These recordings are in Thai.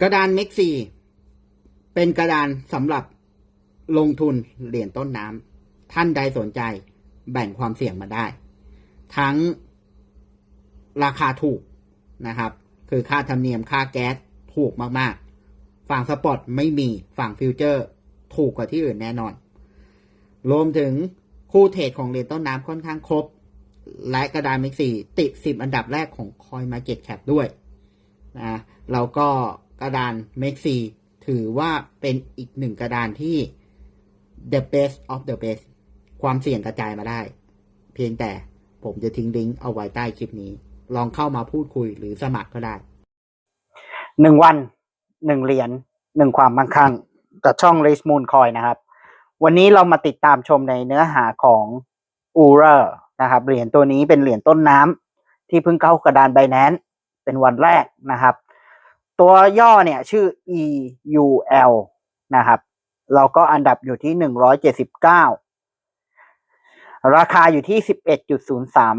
กระดานเม็กซีเป็นกระดานสำหรับลงทุนเหรียญต้นน้ำท่านใดสนใจแบ่งความเสี่ยงมาได้ ทั้งราคาถูกนะครับ คือค่าธรรมเนียมค่าแก๊สถูกมากๆ ฝั่งสปอร์ตไม่มีฝั่งฟิวเจอร์ถูกกว่าที่อื่นแน่นอน รวมถึงคู่เทรดของเหรียญต้นน้ำค่อนข้างครบ และกระดานเม็กซีติด 10 อันดับแรกของคอยมาเก็ตแคปด้วยนะแล้วก็ กระดานเม็กซีถือว่าเป็นอีกหนึ่งกระดานที่ the best of the best ความเสี่ยงกระจายมาได้ เพียงแต่ผมจะทิ้งลิงก์เอาไว้ใต้คลิปนี้ ลองเข้ามาพูดคุยหรือสมัครก็ได้หนึ่งวันหนึ่งเหรียญหนึ่งความมั่งคั่งกับช่อง r a c e Moon Coin นะครับ วันนี้เรามาติดตามชมในเนื้อหาของ u r a นะครับเหรียญตัวนี้เป็นเหรียญต้นน้ำที่เพิ่งเข้ากระดาน b บ n a n c e เป็นวันแรกนะครับ ตัวย่อเนี่ยชื่อ EUL นะครับ เราก็อันดับอยู่ที่หนึ่งร้อยเจ็ดสิบเก้าราคาอยู่ที่สิบเอ็ดจุดศูนย์สาม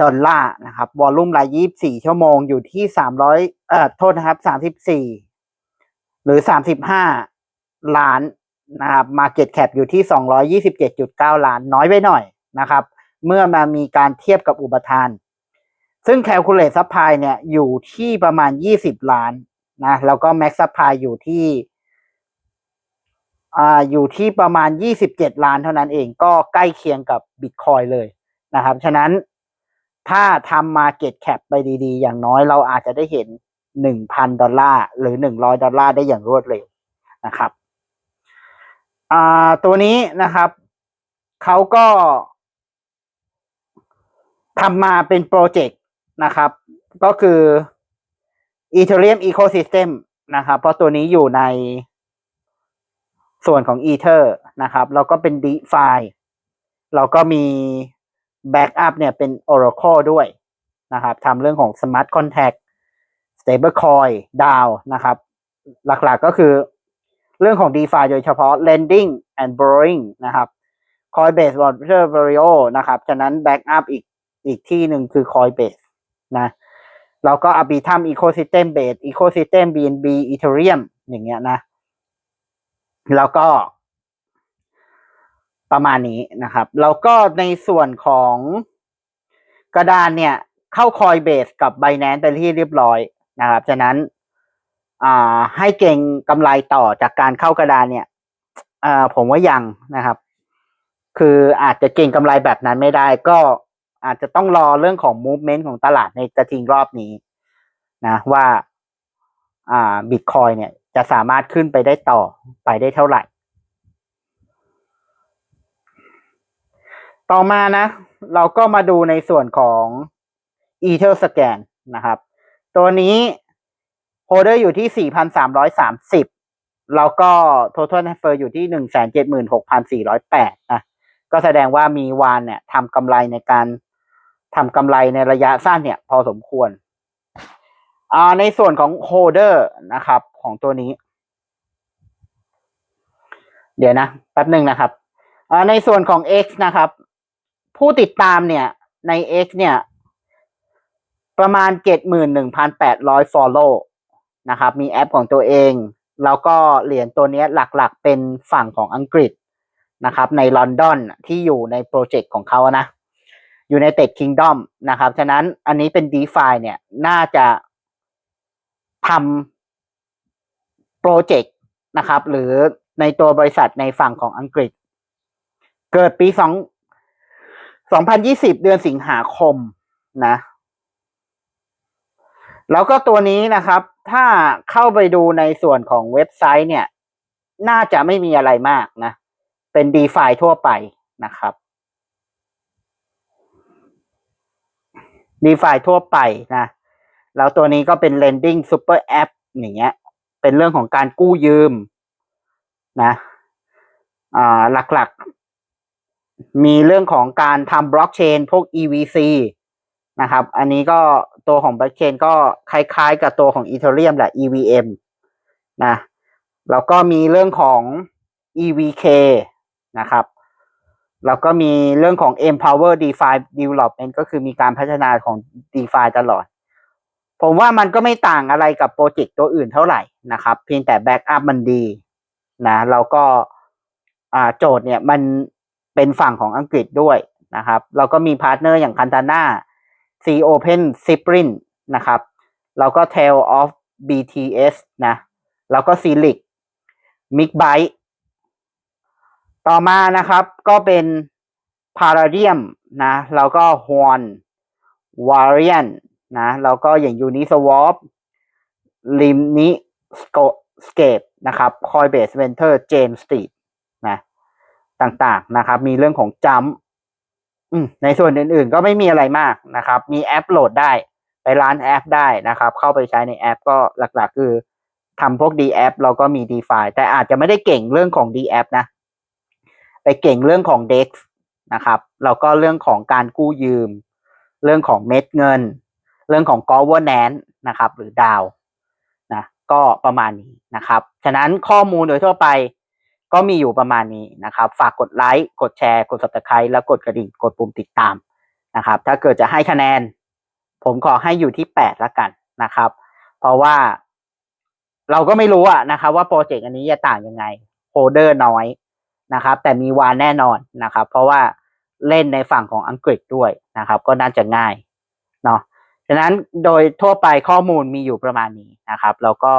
ดอลลาร์นะครับ วอลลุ่มรายยี่บสี่ชั่วโมงอยู่ที่สามร้อยเอ่อโทษนะครับสามสิบสี่หรือสามสิบห้าล้านนะครับ Market Cap อยู่ที่สองร้อยี่สิบเจ็ดจุดเก้าล้านน้อยไปหน่อยนะครับ เมื่อมามีการเทียบกับอุปทาน ซึ่ง Calculate Supply เนี่ยอยู่ที่ประมาณยี่สิบล้าน นะแล้วก็ Max Supply อยู่ที่อ่าอยู่ที่ประมาณ 27 ล้านเท่านั้นเองก็ใกล้เคียงกับบิตคอยเลยนะครับ ฉะนั้นถ้าทำ Market Cap ไปดีๆ อย่างน้อยเราอาจจะได้เห็น 1,000 ดอลลาร์ หรือ 100 ดอลลาร์ได้อย่างรวดเร็วนะครับอ่าตัวนี้นะครับ เขาก็ทำมาเป็นโปรเจกต์นะครับ ก็คือ Ethereum Ecosystem นะครับ เพราะตัวนี้อยู่ในส่วนของ Ether นะครับ แล้วก็เป็น DeFi แล้วก็มี Backup เนี่ยเป็น Oracle ด้วยนะครับทำเรื่องของ Smart Contract Stablecoin DAO นะครับ หลักๆก็คือเรื่องของ DeFi โดยเฉพาะ Lending and Borrowing นะครับ Coinbase Water Vario นะครับ ฉะนั้น Backup อีกอีกที่หนึ่งคือ Coinbase นะ แล้วก็ Arbitrum Ecosystem Base Ecosystem BNB Ethereum อย่างเงี้ยนะ แล้วก็ ประมาณนี้นะครับ แล้วก็ในส่วนของกระดานเนี่ย เข้าคอยเบสกับ b บ n a n c e ไปที่เรียบร้อยนะครับ ฉะนั้นอ่าให้เก่งกำไรต่อจากการเข้ากระดานเนี่ยอ่ผมว่ายังนะครับ คืออาจจะเก่งกำไรแบบนั้นไม่ได้ก็ อาจจะต้องรอเรื่องของ movement ของตลาดในกระทิงรอบนี้นะว่าอ่าบิตคอยเนี่ยจะสามารถขึ้นไปได้ต่อไปได้เท่าไหร่ ต่อมานะ เราก็มาดูในส่วนของ Ether Scan นะครับ ตัวนี้โฮเดอร์อยู่ที่ 4,330 แล้วก็ Total Transfer อยู่ที่ 176,408นะก็แสดงว่ามีวานเนี่ยทำกำไรในการ ทำกำไรในระยะสั้นเนี่ย พอสมควรอ่าในส่วนของโฮเดอร์นะครับ ของตัวนี้ เดี๋ยวนะแป๊บหนึ่งนะครับอ่าในส่วนของ X นะครับ ผู้ติดตามเนี่ยใน X เนี่ย ประมาณ 71,800 follow นะครับ มีแอปของตัวเอง แล้วก็เหรียญตัวนี้หลักๆเป็นฝั่งของอังกฤษนะครับ ในลอนดอนที่อยู่ในโปรเจกต์ของเขานะ อยู่ในเต็ดคิงดอมนะครับ ฉะนั้นอันนี้เป็น d e f i เนี่ยน่าจะทำโปรเจกต์นะครับ หรือในตัวบริษัทในฝั่งของอังกฤษ เกิดปีสองสองพันยี่สิบเดือนสิงหาคมนะ แล้วก็ตัวนี้นะครับ ถ้าเข้าไปดูในส่วนของเว็บไซต์เนี่ย น่าจะไม่มีอะไรมากนะ เป็น d e f i ทั่วไปนะครับ d e f i ทั่วไปนะ แล้วตัวนี้ก็เป็น lending super app อย่างเงี้ย เป็นเรื่องของการกู้ยืมนะอ่าหลักๆ มีเรื่องของการทำบล็อกเชนพวก EVC นะครับ อันนี้ก็ตัวของบล็อกเชนก็คล้ายๆ กับตัวของ Ethereum แหละ EVM นะ แล้วก็มีเรื่องของ EVK นะครับ แล้วก็มีเรื่องของ Empower DeFi Development ก็คือมีการพัฒนาของ DeFi ตลอด ผมว่ามันก็ไม่ต่างอะไรกับโปรเจกต์ตัวอื่นเท่าไหร่นะครับ เพียงแต่แบ็กอัพมันดีนะแล้วก็โจทย์เนี่ยมันเป็นฝั่งของอังกฤษด้วยนะครับ เราก็มีพาร์ทเนอร์อย่างคันตาน่า C Open s i p r i n นะครับ แล้วก็ Tail of BTS นะ แล้วก็ c l i c m i g b y t e ต่อมานะครับก็เป็น Paradigm นะแล้วก็ Horn Variant นะแล้วก็อย่าง Uniswap Limni Scape นะครับ Coinbase Venture Jane Street นะต่างๆนะครับ มีเรื่องของ Jump อืมในส่วนอื่นๆ ก็ไม่มีอะไรมากนะครับ มีแอปโหลดได้ ไปร้านแอปได้นะครับ เข้าไปใช้ในแอปก็หลักๆ คือทำพวก D แอปเราก็มี d e f i แต่อาจจะไม่ได้เก่งเรื่องของ D แอปนะ ไปเก่งเรื่องของ DEX นะครับแล้วก็เรื่องของการกู้ยืม เรื่องของเม็ดเงิน เรื่องของ governance นะครับ หรือดาวนะก็ประมาณนี้นะครับ ฉะนั้นข้อมูลโดยทั่วไปก็มีอยู่ประมาณนี้นะครับ ฝากกดไลค์ กดแชร์ กด subscribe แล้วกดกระดิ่ง กดปุ่มติดตามนะครับ ถ้าเกิดจะให้คะแนน ผมขอให้อยู่ที่แปดละกันนะครับ เพราะว่าเราก็ไม่รู้อะนะครับ ว่าโปรเจกต์อันนี้จะต่างยังไงโฮเดอร์น้อย นะครับ แต่มีวานแน่นอนนะครับ เพราะว่าเล่นในฝั่งของอังกฤษด้วยนะครับ ก็น่าจะง่ายเนาะฉะนั้นโดยทั่วไปข้อมูลมีอยู่ประมาณนี้นะครับแล้วก็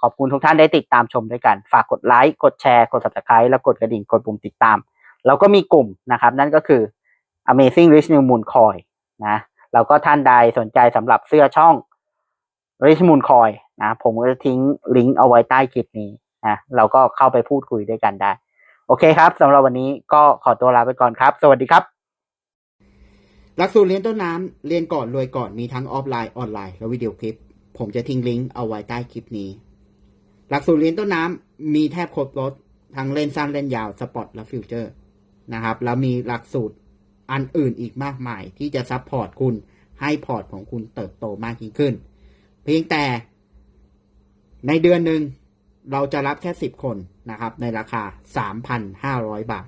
ขอบคุณทุกท่านได้ติดตามชมด้วยกัน ฝากกดไลค์กดแชร์ กด subscribe แล้วกดกระดิ่งกดปุ่มติดตาม แล้วก็มีกลุ่มนะครับ นั่นก็คือ Amazing Rich New Moon Coin นะแล้วก็ท่านใดสนใจสำหรับเสื้อช่อง Rich Moon Coin นะผมก็จะทิ้งลิงก์เอาไว้ใต้คลิปนี้นะเราก็เข้าไปพูดคุยด้วยกันได้ โอเคครับสำหรับวันนี้ก็ขอตัวลาไปก่อนครับ สวัสดีครับ หลักสูตรเรียนต้นน้ำเรียนก่อนรวยก่อนมีทั้งออฟไลน์ออนไลน์และวิดีโอคลิป ผมจะทิ้งลิงก์เอาไว้ใต้คลิปนี้ หลักสูตรเรียนต้นน้ำมีแทบครบรถทั้งเล่นสั้นเล่นยาวสปอร์ตและฟิวเจอร์นะครับ แล้วมีหลักสูตรอันอื่นอีกมากมาย ที่จะซัพพอร์ตคุณให้พอร์ตของคุณเติบโตมากยิ่งขึ้น เพียงแต่ในเดือนหนึ่งเราจะรับแค่10คน นะครับ ในราคา 3,500 บาท